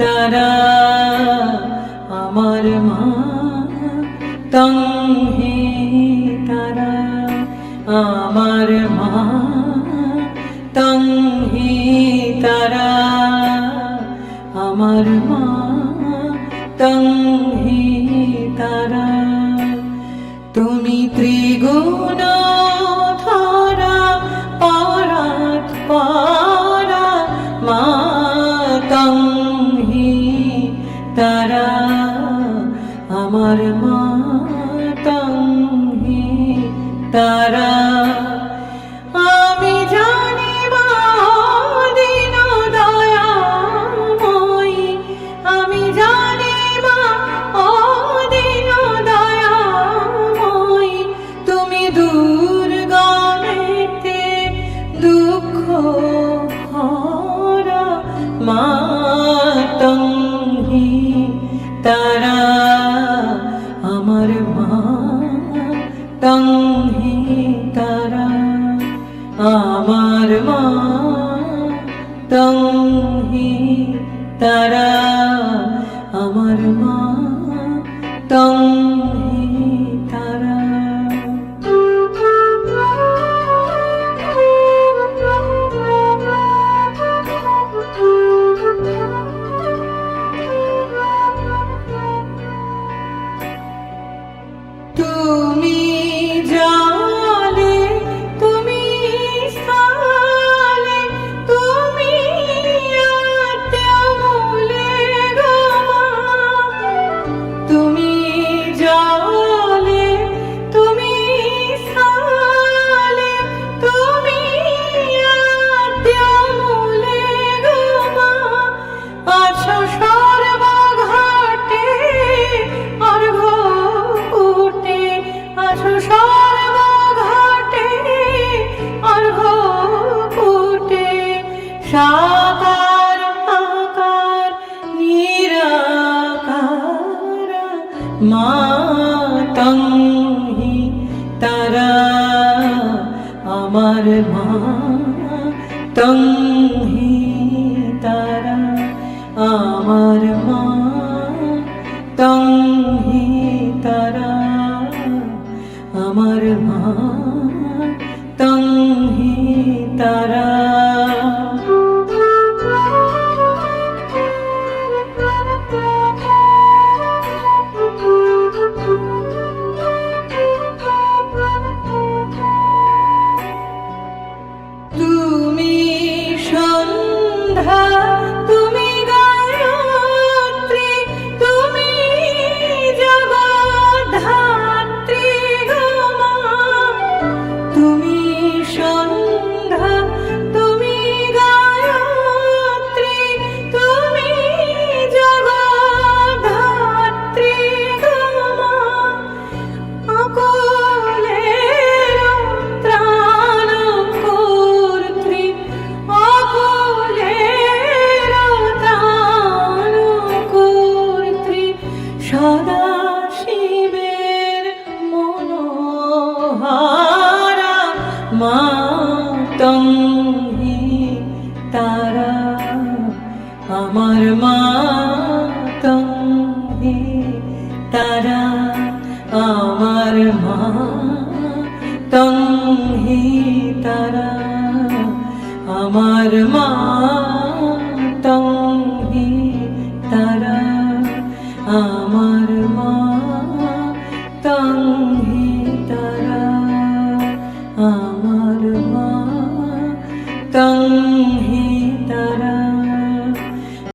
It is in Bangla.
তারা আমার মা তংহি তারা আমার মা তংহি তারা আমার মা তংহি তারা। তুমি ত্রিগুণ আমার মাতংহি তারা। আমি জানি দিন দয়াময়ী। আমি জানি ও দিন দয়াময়ী। তুমি দুর্গমেতে দুঃখ হরা মাতঙ্গি। তংহি তারা আমার মা তংহি তারা আমার মা তংহি তারা। তুমি সাকার, আকার, নিরাকার মাতঙ্হি তারা, আমার মা তংহি তারা, আমার মা তংহি তারা, আমার মা তংহি তারা। तं हि तारा আমার মা তং তারা, আমার মা তং তারা, আমার মা তং তারা, আমার মা তং তারা, আমার tăng